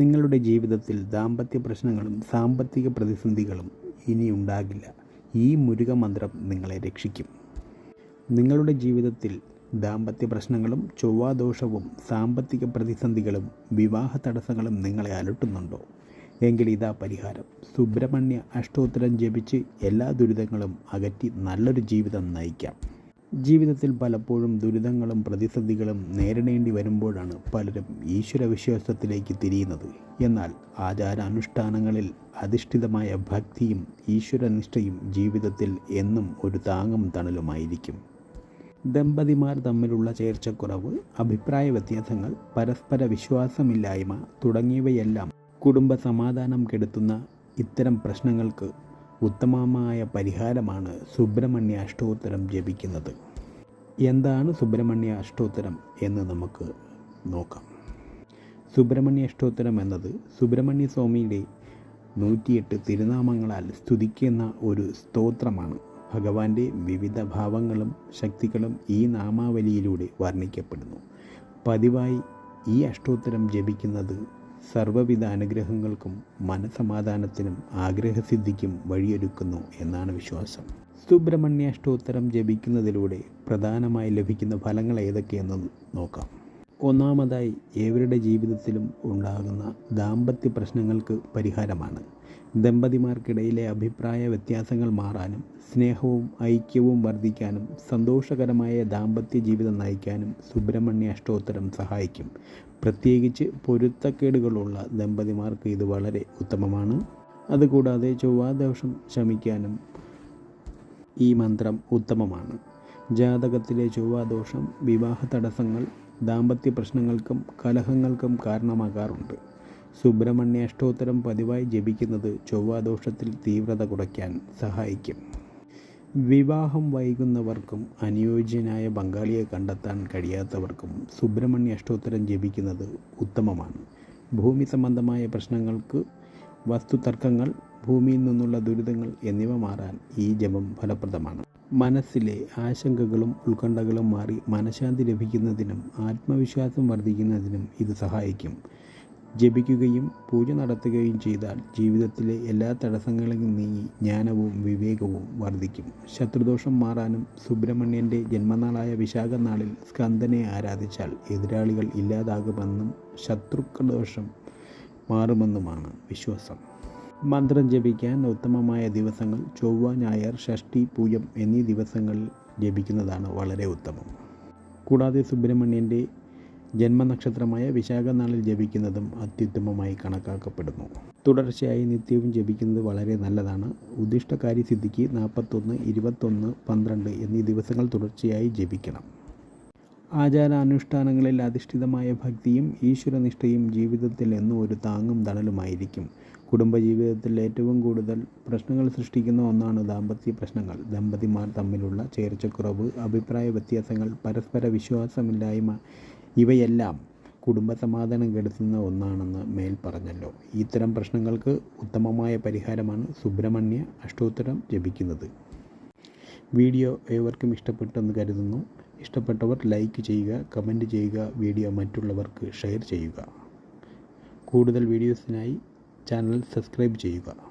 നിങ്ങളുടെ ജീവിതത്തിൽ ദാമ്പത്യ പ്രശ്നങ്ങളും സാമ്പത്തിക പ്രതിസന്ധികളും ഇനി ഉണ്ടാകില്ല. ഈ മുരുക മന്ത്രം നിങ്ങളെ രക്ഷിക്കും. നിങ്ങളുടെ ജീവിതത്തിൽ ദാമ്പത്യ പ്രശ്നങ്ങളും ചൊവ്വാദോഷവും സാമ്പത്തിക പ്രതിസന്ധികളും വിവാഹ തടസ്സങ്ങളും നിങ്ങളെ അലട്ടുന്നുണ്ടോ? എങ്കിൽ ഇതാ പരിഹാരം. സുബ്രഹ്മണ്യ അഷ്ടോത്തരം ജപിച്ച് എല്ലാ ദുരിതങ്ങളും അകറ്റി നല്ലൊരു ജീവിതം നയിക്കാം. ജീവിതത്തിൽ പലപ്പോഴും ദുരിതങ്ങളും പ്രതിസന്ധികളും നേരിടേണ്ടി വരുമ്പോഴാണ് പലരും ഈശ്വര വിശ്വാസത്തിലേക്ക് തിരിയുന്നത്. എന്നാൽ ആചാരാനുഷ്ഠാനങ്ങളിൽ അധിഷ്ഠിതമായ ഭക്തിയും ഈശ്വരനിഷ്ഠയും ജീവിതത്തിൽ എന്നും ഒരു താങ്ങും തണലുമായിരിക്കും. ദമ്പതിമാർ തമ്മിലുള്ള ചേർച്ചക്കുറവ് അഭിപ്രായ വ്യത്യാസങ്ങൾ പരസ്പര വിശ്വാസമില്ലായ്മ തുടങ്ങിയവയെല്ലാം കുടുംബ സമാധാനം കെടുത്തുന്ന ഇത്തരം പ്രശ്നങ്ങൾക്ക് ഉത്തമമായ പരിഹാരമാണ് സുബ്രഹ്മണ്യ അഷ്ടോത്തരം ജപിക്കുന്നത്. എന്താണ് സുബ്രഹ്മണ്യ അഷ്ടോത്തരം എന്ന് നമുക്ക് നോക്കാം. സുബ്രഹ്മണ്യ അഷ്ടോത്തരം എന്നത് സുബ്രഹ്മണ്യ സ്വാമിയുടെ നൂറ്റിയെട്ട് തിരുനാമങ്ങളാൽ സ്തുതിക്കുന്ന ഒരു സ്തോത്രമാണ്. ഭഗവാന്റെ വിവിധ ഭാവങ്ങളും ശക്തികളും ഈ നാമാവലിയിലൂടെ വർണിക്കപ്പെടുന്നു. പതിവായി ഈ അഷ്ടോത്തരം ജപിക്കുന്നത് സർവവിധ അനുഗ്രഹങ്ങൾക്കും മനസമാധാനത്തിനും ആഗ്രഹസിദ്ധിക്കും വഴിയൊരുക്കുന്നു എന്നാണ് വിശ്വാസം. സുബ്രഹ്മണ്യ അഷ്ടോത്തരം ജപിക്കുന്നതിലൂടെ പ്രധാനമായി ലഭിക്കുന്ന ഫലങ്ങൾ ഏതൊക്കെയെന്ന് നോക്കാം. ഒന്നാമതായി ഏവരുടെ ജീവിതത്തിലും ഉണ്ടാകുന്ന ദാമ്പത്യ പ്രശ്നങ്ങൾക്ക് പരിഹാരമാണ്. ദമ്പതിമാർക്കിടയിലെ അഭിപ്രായ വ്യത്യാസങ്ങൾ മാറാനും സ്നേഹവും ഐക്യവും വർദ്ധിക്കാനും സന്തോഷകരമായ ദാമ്പത്യ ജീവിതം നയിക്കാനും സുബ്രഹ്മണ്യ അഷ്ടോത്തരം സഹായിക്കും. പ്രത്യേകിച്ച് പൊരുത്തക്കേടുകളുള്ള ദമ്പതിമാർക്ക് ഇത് വളരെ ഉത്തമമാണ്. അതുകൂടാതെ ചൊവ്വാദോഷം ശമിക്കാനും ഈ മന്ത്രം ഉത്തമമാണ്. ജാതകത്തിലെ ചൊവ്വാദോഷം വിവാഹ തടസ്സങ്ങൾ ദാമ്പത്യ പ്രശ്നങ്ങൾക്കും കലഹങ്ങൾക്കും കാരണമാകാറുണ്ട്. സുബ്രഹ്മണ്യ അഷ്ടോത്തരം പതിവായി ജപിക്കുന്നത് ചൊവ്വാദോഷത്തിൽ തീവ്രത കുറയ്ക്കാൻ സഹായിക്കും. വിവാഹം വൈകുന്നവർക്കും അനുയോജ്യനായ ബംഗാളിയെ കണ്ടെത്താൻ കഴിയാത്തവർക്കും സുബ്രഹ്മണ്യ അഷ്ടോത്തരം ജപിക്കുന്നത് ഉത്തമമാണ്. ഭൂമി സംബന്ധമായ പ്രശ്നങ്ങൾക്ക് വസ്തുതർക്കങ്ങൾ ഭൂമിയിൽ നിന്നുള്ള ദുരിതങ്ങൾ എന്നിവ മാറാൻ ഈ ജപം ഫലപ്രദമാണ്. മനസ്സിലെ ആശങ്കകളും ഉത്കണ്ഠകളും മാറി മനഃശാന്തി ലഭിക്കുന്നതിനും ആത്മവിശ്വാസം വർദ്ധിക്കുന്നതിനും ഇത് സഹായിക്കും. ജപിക്കുകയും പൂജ നടത്തുകയും ചെയ്താൽ ജീവിതത്തിലെ എല്ലാ തടസ്സങ്ങളിലും നീങ്ങി ജ്ഞാനവും വിവേകവും വർദ്ധിക്കും. ശത്രുദോഷം മാറാനും സുബ്രഹ്മണ്യന്റെ ജന്മനാളായ വിശാഖ നാളിൽ സ്കന്ദനെ ആരാധിച്ചാൽ എതിരാളികൾ ഇല്ലാതാകുമെന്നും ശത്രുക്കളദോഷം മാറുമെന്നുമാണ് വിശ്വാസം. മന്ത്രം ജപിക്കാൻ ഉത്തമമായ ദിവസങ്ങൾ ചൊവ്വ ഞായർ ഷഷ്ടി പൂയം എന്നീ ദിവസങ്ങളിൽ ജപിക്കുന്നതാണ് വളരെ ഉത്തമം. കൂടാതെ സുബ്രഹ്മണ്യന്റെ ജന്മനക്ഷത്രമായ വിശാഖ നാളിൽ ജപിക്കുന്നതും അത്യുത്തമമായി കണക്കാക്കപ്പെടുന്നു. തുടർച്ചയായി നിത്യവും ജപിക്കുന്നത് വളരെ നല്ലതാണ്. ഉദ്ദിഷ്ടകാരി സിദ്ധിക്ക് നാൽപ്പത്തൊന്ന് ഇരുപത്തൊന്ന് പന്ത്രണ്ട് എന്നീ ദിവസങ്ങൾ തുടർച്ചയായി ജപിക്കണം. ആചാരാനുഷ്ഠാനങ്ങളിൽ അധിഷ്ഠിതമായ ഭക്തിയും ഈശ്വരനിഷ്ഠയും ജീവിതത്തിൽ എന്നും ഒരു താങ്ങും തണലുമായിരിക്കും. കുടുംബജീവിതത്തിൽ ഏറ്റവും കൂടുതൽ പ്രശ്നങ്ങൾ സൃഷ്ടിക്കുന്ന ഒന്നാണ് ദാമ്പത്യ പ്രശ്നങ്ങൾ. ദമ്പതിമാർ തമ്മിലുള്ള ചേർച്ചക്കുറവ് അഭിപ്രായ വ്യത്യാസങ്ങൾ പരസ്പര വിശ്വാസമില്ലായ്മ ഇവയെല്ലാം കുടുംബസമാധാനം കെടുത്തുന്ന ഒന്നാണെന്ന് മേൽ പറഞ്ഞല്ലോ. ഇത്തരം പ്രശ്നങ്ങൾക്ക് ഉത്തമമായ പരിഹാരമാണ് സുബ്രഹ്മണ്യ അഷ്ടോത്തരം ജപിക്കുന്നത്. വീഡിയോ ഏവർക്കും ഇഷ്ടപ്പെട്ടെന്ന് കരുതുന്നു. ഇഷ്ടപ്പെട്ടവർ ലൈക്ക് ചെയ്യുക കമന്റ് ചെയ്യുക വീഡിയോ മറ്റുള്ളവർക്ക് ഷെയർ ചെയ്യുക. കൂടുതൽ വീഡിയോസിനായി ചാനൽ സബ്സ്ക്രൈബ് ചെയ്യുക.